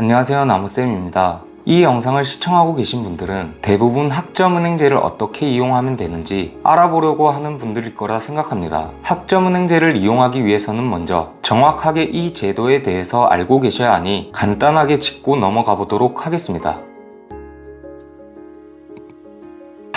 안녕하세요 나무쌤입니다. 이 영상을 시청하고 계신 분들은 대부분 학점은행제를 어떻게 이용하면 되는지 알아보려고 하는 분들일 거라 생각합니다. 학점은행제를 이용하기 위해서는 먼저 정확하게 이 제도에 대해서 알고 계셔야 하니 간단하게 짚고 넘어가 보도록 하겠습니다.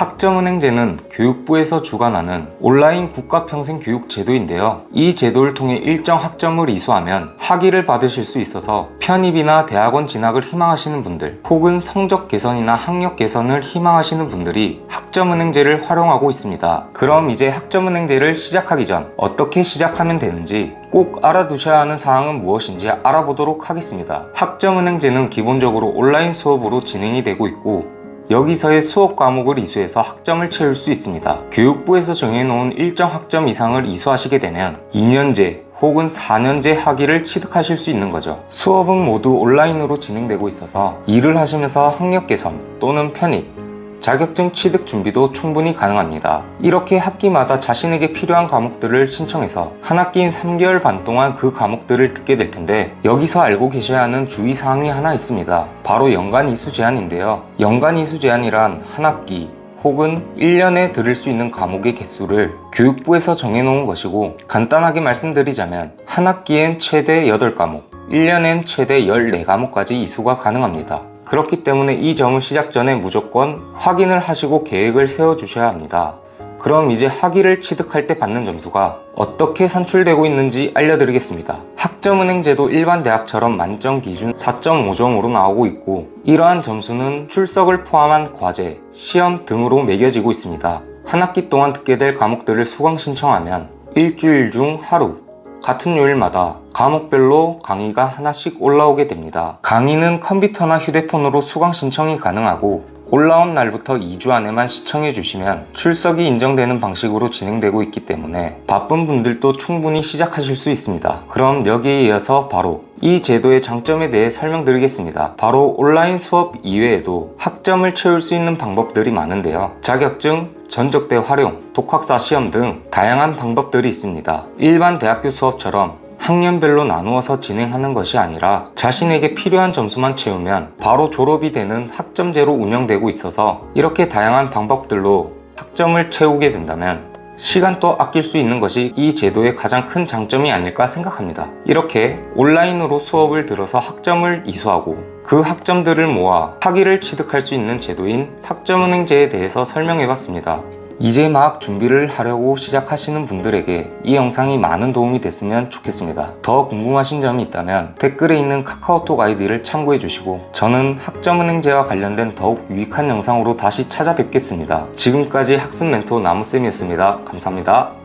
학점은행제는 교육부에서 주관하는 온라인 국가평생교육 제도인데요. 이 제도를 통해 일정 학점을 이수하면 학위를 받으실 수 있어서 편입이나 대학원 진학을 희망하시는 분들 혹은 성적 개선이나 학력 개선을 희망하시는 분들이 학점은행제를 활용하고 있습니다. 그럼 이제 학점은행제를 시작하기 전 어떻게 시작하면 되는지 꼭 알아두셔야 하는 사항은 무엇인지 알아보도록 하겠습니다. 학점은행제는 기본적으로 온라인 수업으로 진행이 되고 있고 여기서의 수업 과목을 이수해서 학점을 채울 수 있습니다. 교육부에서 정해놓은 일정 학점 이상을 이수하시게 되면 2년제 혹은 4년제 학위를 취득하실 수 있는 거죠. 수업은 모두 온라인으로 진행되고 있어서 일을 하시면서 학력 개선 또는 편입, 자격증 취득 준비도 충분히 가능합니다. 이렇게 학기마다 자신에게 필요한 과목들을 신청해서 한 학기인 3개월 반 동안 그 과목들을 듣게 될 텐데 여기서 알고 계셔야 하는 주의사항이 하나 있습니다. 바로 연간 이수 제한인데요. 연간 이수 제한이란 한 학기 혹은 1년에 들을 수 있는 과목의 개수를 교육부에서 정해놓은 것이고 간단하게 말씀드리자면 한 학기엔 최대 8과목, 1년엔 최대 14과목까지 이수가 가능합니다. 그렇기 때문에 이 점을 시작 전에 무조건 확인을 하시고 계획을 세워 주셔야 합니다. 그럼 이제 학위를 취득할 때 받는 점수가 어떻게 산출되고 있는지 알려드리겠습니다. 학점은행제도 일반 대학처럼 만점 기준 4.5점으로 나오고 있고 이러한 점수는 출석을 포함한 과제, 시험 등으로 매겨지고 있습니다. 한 학기 동안 듣게 될 과목들을 수강 신청하면 일주일 중 하루, 같은 요일마다 과목별로 강의가 하나씩 올라오게 됩니다. 강의는 컴퓨터나 휴대폰으로 수강 신청이 가능하고 올라온 날부터 2주 안에만 시청해 주시면 출석이 인정되는 방식으로 진행되고 있기 때문에 바쁜 분들도 충분히 시작하실 수 있습니다. 그럼 여기에 이어서 바로 이 제도의 장점에 대해 설명드리겠습니다. 바로 온라인 수업 이외에도 학점을 채울 수 있는 방법들이 많은데요. 자격증, 전적대 활용, 독학사 시험 등 다양한 방법들이 있습니다. 일반 대학교 수업처럼 학년별로 나누어서 진행하는 것이 아니라 자신에게 필요한 점수만 채우면 바로 졸업이 되는 학점제로 운영되고 있어서 이렇게 다양한 방법들로 학점을 채우게 된다면 시간도 아낄 수 있는 것이 이 제도의 가장 큰 장점이 아닐까 생각합니다. 이렇게 온라인으로 수업을 들어서 학점을 이수하고 그 학점들을 모아 학위를 취득할 수 있는 제도인 학점은행제에 대해서 설명해 봤습니다. 이제 막 준비를 하려고 시작하시는 분들에게 이 영상이 많은 도움이 됐으면 좋겠습니다. 더 궁금하신 점이 있다면 댓글에 있는 카카오톡 아이디를 참고해 주시고 저는 학점은행제와 관련된 더욱 유익한 영상으로 다시 찾아뵙겠습니다. 지금까지 학습 멘토 나무쌤이었습니다. 감사합니다.